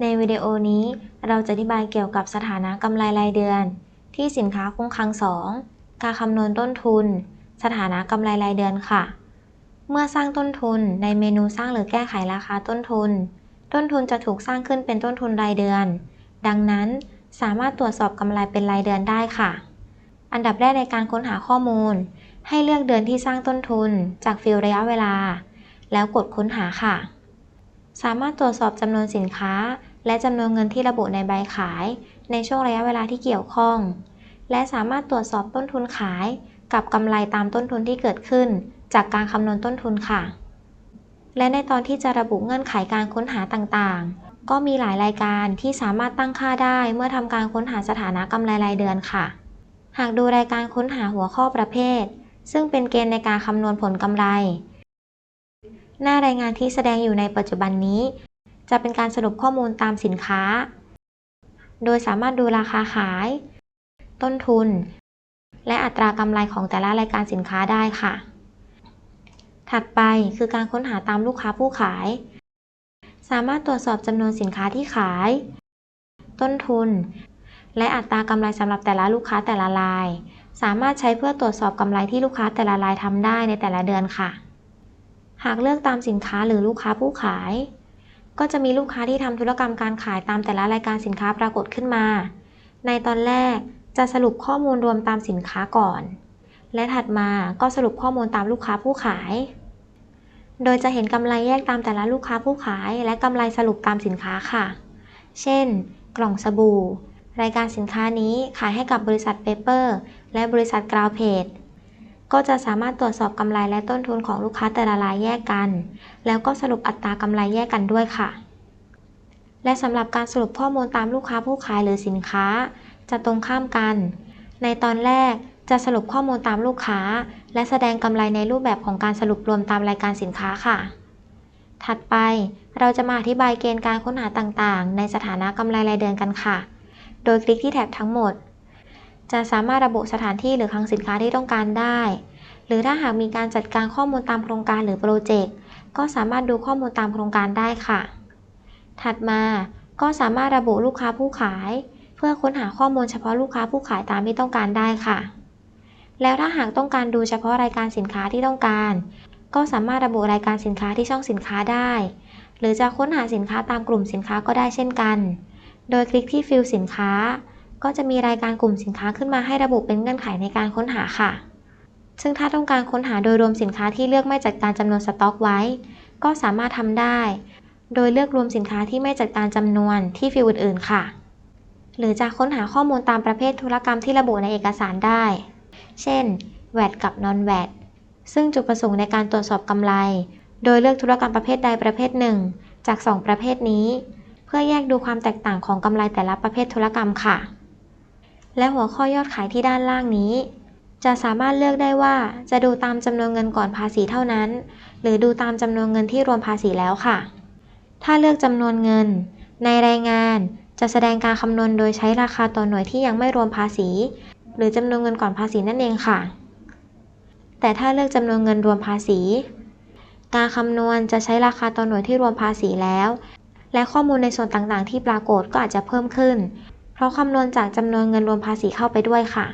ในวิดีโอนี้เราจะอธิบายเกี่ยวกับสถานะกำไรรายเดือน ที่สินค้าคงคลัง 2 การคำนวณต้นทุน สถานะกำไรรายเดือนค่ะ เมื่อสร้างต้นทุนในเมนูสร้างหรือแก้ไขราคาต้นทุน ต้นทุนจะถูกสร้างขึ้นเป็นต้นทุนรายเดือน ดังนั้นสามารถตรวจสอบกำไรเป็นรายเดือนได้ค่ะ อันดับแรกในการค้นหาข้อมูล ให้เลือกเดือนที่สร้างต้นทุน จากฟิลระยะเวลา แล้วกดค้นหาค่ะ สามารถตรวจสอบจำนวนสินค้า และจำนวนเงินที่ระบุในใบขาย ในช่วงระยะเวลาที่เกี่ยวข้อง และสามารถตรวจสอบต้นทุนขาย กับกำไรตามต้นทุนที่เกิดขึ้น จากการคำนวณต้นทุนค่ะ และในตอนที่จะระบุเงื่อนไขการค้นหาต่างๆ ก็มีหลายรายการที่สามารถตั้งค่าได้เมื่อทำการค้นหาสถานะกำไรรายเดือนค่ะ หากดูรายการค้นหาหัวข้อประเภท ซึ่งเป็นเกณฑ์ในการคำนวณผลกำไร หน้ารายงานที่แสดงอยู่ในปัจจุบันนี้ จะเป็นการสรุปข้อมูลตามสินค้า โดยสามารถดูราคาขาย ต้นทุน และอัตรากำไรของแต่ละรายการสินค้าได้ค่ะ ถัดไปคือการค้นหาตามลูกค้าผู้ขาย สามารถตรวจสอบจำนวนสินค้าที่ขาย ต้นทุน และอัตรากำไรสำหรับแต่ละลูกค้าแต่ละราย สามารถใช้เพื่อตรวจสอบกำไรที่ลูกค้าแต่ละรายทำได้ในแต่ละเดือนค่ะ หากเลือกตามสินค้าหรือลูกค้าผู้ขาย ก็จะมีลูกค้าที่ทำธุรกรรมการขายตามแต่ละรายการสินค้าปรากฏขึ้นมา ในตอนแรกจะสรุปข้อมูลรวมตามสินค้าก่อน และถัดมาก็สรุปข้อมูลตามลูกค้าผู้ขาย โดยจะเห็นกำไรแยกตามแต่ละลูกค้าผู้ขาย และกำไรสรุปตามสินค้าค่ะ เช่น กล่องสบู่ รายการสินค้านี้ขายให้กับบริษัทเปเปอร์ และบริษัทกราวเพจ ก็จะสามารถตรวจสอบกำไรและต้นทุนของลูกค้าแต่ละรายแยกกัน แล้วก็สรุปอัตรากำไรแยกกันด้วยค่ะ และสำหรับการสรุปข้อมูลตามลูกค้าผู้ขายหรือสินค้า จะตรงข้ามกัน ในตอนแรกจะสรุปข้อมูลตามลูกค้า และแสดงกำไรในรูปแบบของการสรุปรวมตามรายการสินค้าค่ะ ถัดไปเราจะมาอธิบายเกณฑ์การค้นหาต่างๆ ในสถานะกำไรรายเดือนกันค่ะ โดยคลิกที่แท็บทั้งหมด จะสามารถระบุสถานที่หรือคลังสินค้าที่ต้องการได้ หรือถ้าหากมีการจัดการข้อมูลตามโครงการหรือโปรเจกต์ ก็สามารถดูข้อมูลตามโครงการได้ค่ะ ถัดมาก็สามารถระบุลูกค้าผู้ขาย เพื่อค้นหาข้อมูลเฉพาะลูกค้าผู้ขายตามที่ต้องการได้ค่ะ แล้วถ้าหากต้องการดูเฉพาะรายการสินค้าที่ต้องการ ก็สามารถระบุรายการสินค้าที่ช่องสินค้าได้ หรือจะค้นหาสินค้าตามกลุ่มสินค้าก็ได้เช่นกัน โดยคลิกที่ฟิลสินค้า ก็จะมีรายการกลุ่มสินค้าขึ้นมาให้ระบุเป็นเงื่อนไขในการค้นหาค่ะ ซึ่งถ้าต้องการค้นหาโดยรวมสินค้าที่เลือกไม่จัดการจำนวนสต็อกไว้ ก็สามารถทำได้ โดยเลือกรวมสินค้าที่ไม่จัดการจำนวนที่ฟิลอื่นๆ ค่ะ หรือจะค้นหาข้อมูลตามประเภทธุรกรรมที่ระบุในเอกสารได้ เช่น VAT กับ non VAT ซึ่งจุดประสงค์ในการตรวจสอบกำไร โดยเลือกธุรกรรมประเภทใดประเภทหนึ่ง จาก 2 ประเภทนี้ เพื่อแยกดูความแตกต่างของกำไรแต่ละประเภทธุรกรรมค่ะ และหัวข้อยอดขายที่ด้านล่างนี้ จะสามารถเลือกได้ว่าจะดูตามจำนวนเงินก่อนภาษีเท่านั้น หรือดูตามจำนวนเงินที่รวมภาษีแล้วค่ะ ถ้าเลือกจำนวนเงิน ในรายงานจะแสดงการคำนวณโดยใช้ราคาต่อหน่วยที่ยังไม่รวมภาษี หรือจำนวนเงินก่อนภาษีนั่นเองค่ะ แต่ถ้าเลือกจำนวนเงินรวมภาษี การคำนวณจะใช้ราคาต่อหน่วยที่รวมภาษีแล้ว และข้อมูลในส่วนต่างๆ ที่ปรากฏก็อาจจะเพิ่มขึ้น เพราะคำนวณจากจำนวนเงินรวมภาษีเข้าไปด้วยค่ะ